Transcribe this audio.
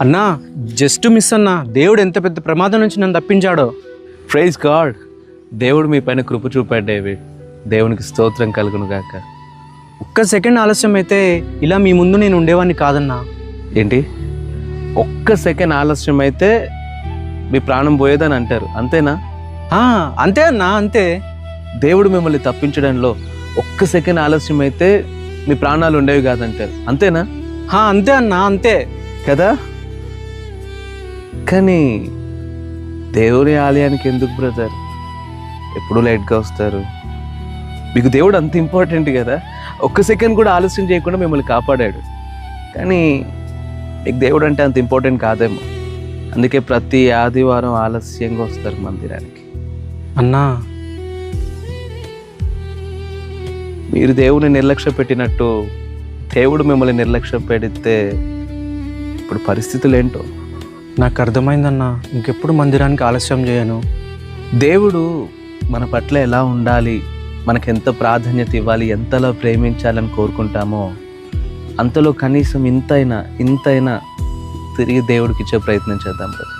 అన్నా just miss అన్నా దేవుడు ఎంత పెద్ద ప్రమాదం నుంచి నన్ను తప్పించాడో. ప్రైజ్ గాడ్ దేవుడు మీ పైన కృప చూపాడు డేవిడ్ దేవునికి స్తోత్రం కలుగును గాక. ఒక్క సెకండ్ ఆలస్యం అయితే ఇలా మీ ముందు నేను ఉండేవాడిని కాదన్నా. ఏంటి? ఒక్క సెకండ్ ఆలస్యం అయితే మీ ప్రాణం పోయేదని అంటారు. అంతేనా? అంతే అన్నా అంతే. దేవుడు మిమ్మల్ని తప్పించడంలో ఒక్క సెకండ్ ఆలస్యం అయితే మీ ప్రాణాలు ఉండేవి కాదంటారు. అంతేనా? అంతే అన్నా అంతే. కదా? కానీ దేవుని ఆలయానికి ఎందుకు బ్రదర్ ఎప్పుడు లేట్గా వస్తారు. మీకు దేవుడు అంత ఇంపార్టెంట్ కదా? ఒక్క సెకండ్ కూడా ఆలస్యం చేయకుండా మిమ్మల్ని కాపాడాడు. కానీ మీకు దేవుడు అంటే అంత ఇంపార్టెంట్ కాదేమో. అందుకే ప్రతి ఆదివారం ఆలస్యంగా వస్తారు మందిరానికి. అన్నా. మీరు దేవుని నిర్లక్ష్య పెట్టినట్టు దేవుడు మిమ్మల్ని నిర్లక్ష్య పెడితే ఇప్పుడు పరిస్థితులు ఏంటో? నాకు అర్థమైందన్నా. ఇంకెప్పుడు మందిరానికి ఆలస్యం చేయను. దేవుడు మన పట్ల ఎలా ఉండాలి? మనకు ఎంత ప్రాధాన్యత ఇవ్వాలి? ఎంతలా ప్రేమించాలని కోరుకుంటామో? అంతలో కనీసం ఇంతైనా ఇంతైనా తిరిగి దేవుడికి ఇచ్చే ప్రయత్నం చేద్దాం కదా